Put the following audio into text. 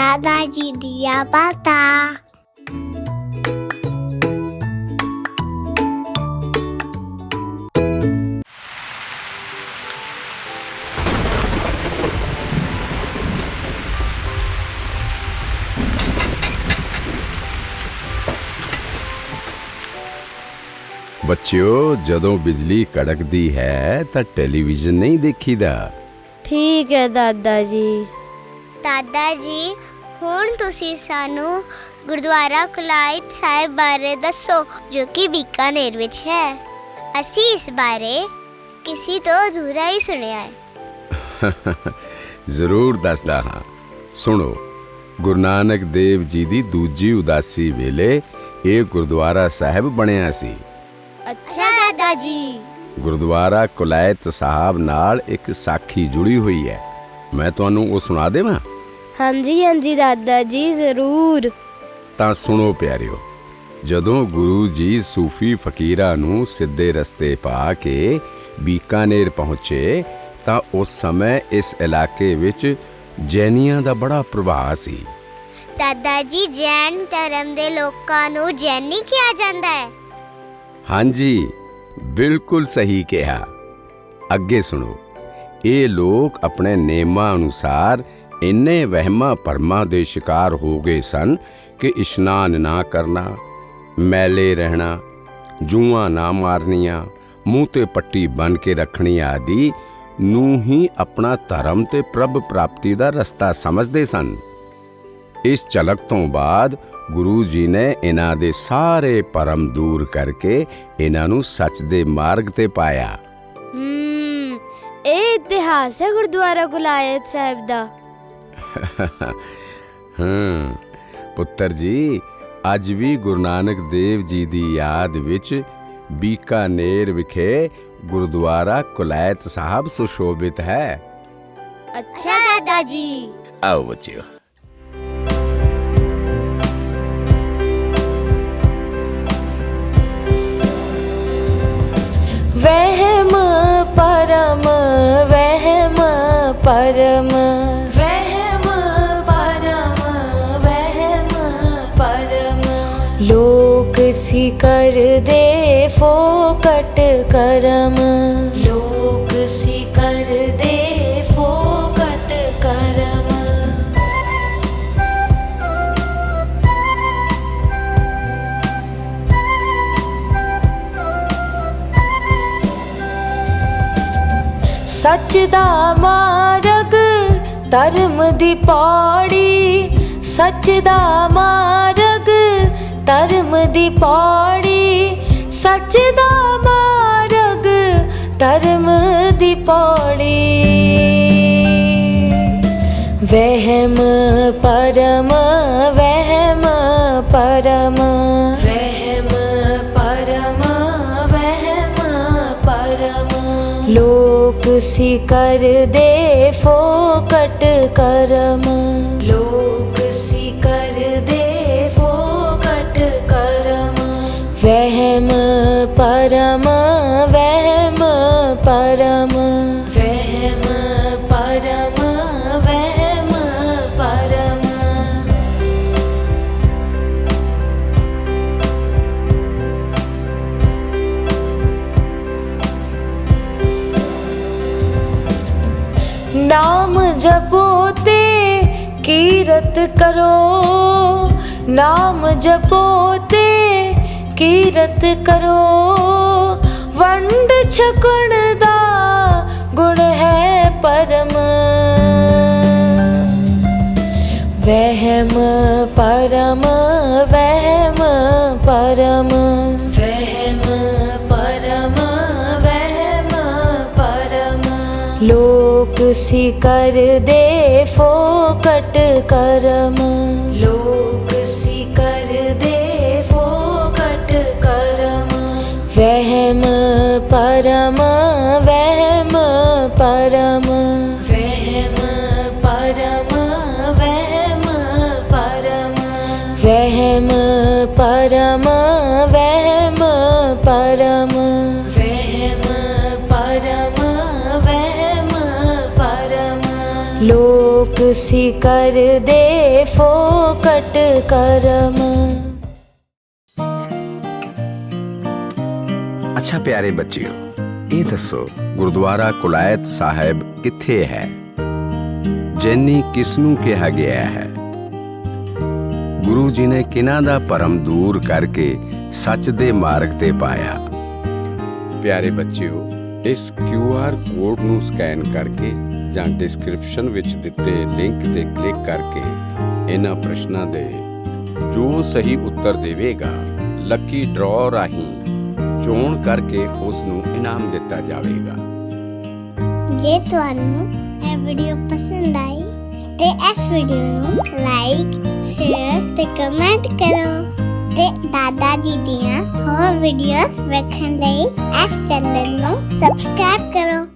ਦਾਦਾ ਜੀ ਦੀਆਂ ਬਾਤਾਂ ਬੱਚਿਓ ਜਦੋਂ ਬਿਜਲੀ ਕੜਕਦੀ ਹੈ ਤਾਂ ਟੈਲੀਵਿਜ਼ਨ ਨਹੀਂ ਦੇਖੀਦਾ। ਠੀਕ ਹੈ ਦਾਦਾ ਜੀ। ਦਾਦਾ ਜੀ ਹੁਣ ਤੁਸੀਂ ਸਾਨੂੰ ਗੁਰਦੁਆਰਾ ਕੁਲਾਇਤ ਸਾਹਿਬ ਬਾਰੇ ਦੱਸੋ ਜੋ ਕਿ ਬੀਕਾਨੇਰ ਵਿੱਚ ਹੈ। ਅਸੀਂ ਇਸ ਬਾਰੇ ਕਿਸੇ ਤੋਂ ਅਧੂਰਾ ਹੀ ਸੁਣਿਆ ਹੈ। ਜ਼ਰੂਰ ਦੱਸਦਾ ਹਾਂ। ਸੁਣੋ ਗੁਰੂ ਨਾਨਕ ਦੇਵ ਜੀ ਦੀ ਦੂਜੀ ਉਦਾਸੀ ਵੇਲੇ ਇਹ ਗੁਰਦੁਆਰਾ ਸਾਹਿਬ ਬਣਿਆ ਸੀ। ਅੱਛਾ ਦਾਦਾ ਜੀ। ਗੁਰਦੁਆਰਾ ਕੁਲੈਤ ਸਾਹਿਬ ਨਾਲ ਇੱਕ ਸਾਖੀ ਜੁੜੀ ਹੋਈ ਹੈ। ਮੈਂ ਤੁਹਾਨੂੰ ਉਹ ਸੁਣਾ ਦੇਵਾਂ? ਹਾਂਜੀ ਹਾਂਜੀ ਦਾਦਾ ਜੀ ਜ਼ਰੂਰ। ਤਾਂ ਸੁਣੋ ਪਿਆਰਿਓ ਜਦੋਂ ਗੁਰੂ ਜੀ ਸੂਫੀ ਫਕੀਰਾਂ ਨੂੰ ਸਿੱਧੇ ਰਸਤੇ ਪਾ ਕੇ ਬੀਕਾਨੇਰ ਪਹੁੰਚੇ ਤਾਂ ਉਸ ਸਮੇਂ ਇਸ ਇਲਾਕੇ ਵਿੱਚ ਜੈਨੀਆਂ ਦਾ ਬੜਾ ਪ੍ਰਭਾਵ ਸੀ। ਦਾਦਾ ਜੀ ਜੈਨ ਧਰਮ ਦੇ ਲੋਕਾਂ ਨੂੰ ਜੈਨੀ ਕਿਹਾ ਜਾਂਦਾ ਹੈ। ਹਾਂਜੀ ਬਿਲਕੁਲ ਸਹੀ ਕਿਹਾ। ਅੱਗੇ ਸੁਣੋ ਇਹ ਲੋਕ ਆਪਣੇ ਨੇਮਾਂ ਅਨੁਸਾਰ ਇੰਨੇ ਵਹਿਮਾਂ ਭਰਮਾਂ ਦੇ ਸ਼ਿਕਾਰ ਹੋ ਗਏ ਸਨ ਕਿ ਇਸ਼ਨਾਨ ਨਾ ਕਰਨਾ, ਮੈਲੇ ਰਹਿਣਾ, ਜੂਆਂ ਨਾ ਮਾਰਨੀਆਂ, ਮੂੰਹ ਤੇ ਪੱਟੀ ਬੰਨ ਕੇ ਰੱਖਣੀ ਆਦਿ ਨੂੰ ਹੀ ਆਪਣਾ ਧਰਮ ਤੇ ਪ੍ਰਭ ਪ੍ਰਾਪਤੀ ਦਾ ਰਸਤਾ ਸਮਝਦੇ ਸਨ। ਇਸ ਝਲਕ ਤੋਂ ਬਾਅਦ ਗੁਰੂ ਜੀ ਨੇ ਇਹਨਾਂ ਦੇ ਸਾਰੇ ਪਰਮ ਦੂਰ ਕਰਕੇ ਇਹਨਾਂ ਨੂੰ ਸੱਚ ਦੇ ਮਾਰਗ ਤੇ ਪਾਇਆ। ਹਮ ਇਹ ਇਤਿਹਾਸ ਹੈ ਗੁਰਦੁਆਰਾ ਗੁਲਾਇਤ ਸਾਹਿਬ ਦਾ। ਹਾਂ ਪੁੱਤਰ ਜੀ ਅੱਜ ਵੀ ਗੁਰੂ ਨਾਨਕ ਦੇਵ ਜੀ ਦੀ ਯਾਦ ਵਿੱਚ ਬੀਕਾਨੇਰ ਵਿਖੇ ਗੁਰਦੁਆਰਾ ਕੁਲੈਤ ਸਾਹਿਬ ਸੁਸ਼ੋਭਿਤ ਹੈ। ਅੱਛਾ ਦਾਦਾ ਜੀ। ਆਓ ਬੱਚਿਓ। ਵਹਿਮ ਪਰਮ ਵਹਿਮ ਪਰਮ। ਲੋਕ ਸੀ ਕਰਦੇ ਫੋਕਟ ਕਰਮ। ਲੋਕ ਸੀ ਕਰਦੇ ਫੋਕਟ ਕਰਮ। ਸੱਚ ਦਾ ਮਾਰਗ, ਧਰਮ ਦੀ ਪੌੜੀ। ਸੱਚ ਦਾ ਮਾਰਗ தருமதி பாடி சச்சிதாமாரகு தருமதி பாடி वहम परम वहम परम वहम परम वहम परम लोक शिकर दे फोकट करम लोक ਨਾਮ ਜਪੋ ਤੇ ਕੀਰਤ ਕਰੋ। ਨਾਮ ਜਪੋ ਤੇ ਕੀਰਤ ਕਰੋ। ਵੰਡ ਛਕਣ ਦਾ ਗੁਣ ਹੈ ਪਰਮ। ਵਹਿਮ ਪਰਮ ਵਹਿਮ ਪਰਮ। ਲੋਕ ਸੀ ਕਰਦੇ ਫੋਕਟ ਕਰਮ। ਲੋਕ ਸੀ ਕਰਦੇ ਫੋਕਟ ਕਰਮ। ਵਹਿਮ ਪਰਮ ਵਹਿਮ ਪਰਮ। ਵਹਿਮ ਪਰਮ ਵਹਿਮ ਪਰਮ। ਵਹਿਮ ਪਰਮ ਵਹਿਮ ਪਰਮ। ਤੁਸੀਂ ਕਰਦੇ ਫੋਕਟ ਕਰਮ ਅੱਛਾ ਪਿਆਰੇ ਬੱਚਿਓ ਇਹ ਦੱਸੋ ਗੁਰਦੁਆਰਾ ਕੁਲਾਇਤ ਸਾਹਿਬ ਕਿੱਥੇ ਹੈ ਜੈਨੀ ਕਿਸ ਨੂੰ ਕਿਹਾ ਗਿਆ ਹੈ ਗੁਰੂ ਜੀ ਨੇ ਕਿਨਾਂ ਦਾ ਪਰਮ ਦੂਰ ਕਰਕੇ ਸੱਚ ਦੇ ਮਾਰਗ ਤੇ ਪਾਇਆ ਪਿਆਰੇ ਬੱਚਿਓ ਇਸ QR ਕੋਡ ਨੂੰ ਸਕੈਨ ਕਰਕੇ ਜਾਂ ਡਿਸਕ੍ਰਿਪਸ਼ਨ ਵਿੱਚ ਦਿੱਤੇ ਲਿੰਕ ਤੇ ਕਲਿੱਕ ਕਰਕੇ ਇਹਨਾਂ ਪ੍ਰਸ਼ਨਾਂ ਦੇ ਜੋ ਸਹੀ ਉੱਤਰ ਦੇਵੇਗਾ ਲੱਕੀ ਡਰਾਅ ਰਾਹੀਂ ਚੋਣ ਕਰਕੇ ਉਸ ਨੂੰ ਇਨਾਮ ਦਿੱਤਾ ਜਾਵੇਗਾ। ਜੇ ਤੁਹਾਨੂੰ ਇਹ ਵੀਡੀਓ ਪਸੰਦ ਆਈ, ਤੇ ਇਸ ਵੀਡੀਓ ਨੂੰ ਲਾਈਕ ਸ਼ੇਅਰ ਤੇ ਕਮੈਂਟ ਕਰੋ ਤੇ ਦਾਦਾ ਜੀ ਦੀਆਂ ਹੋਰ ਵੀਡੀਓਜ਼ ਵੇਖਣ ਲਈ ਇਸ ਚੈਨਲ ਨੂੰ ਸਬਸਕ੍ਰਾਈਬ ਕਰੋ।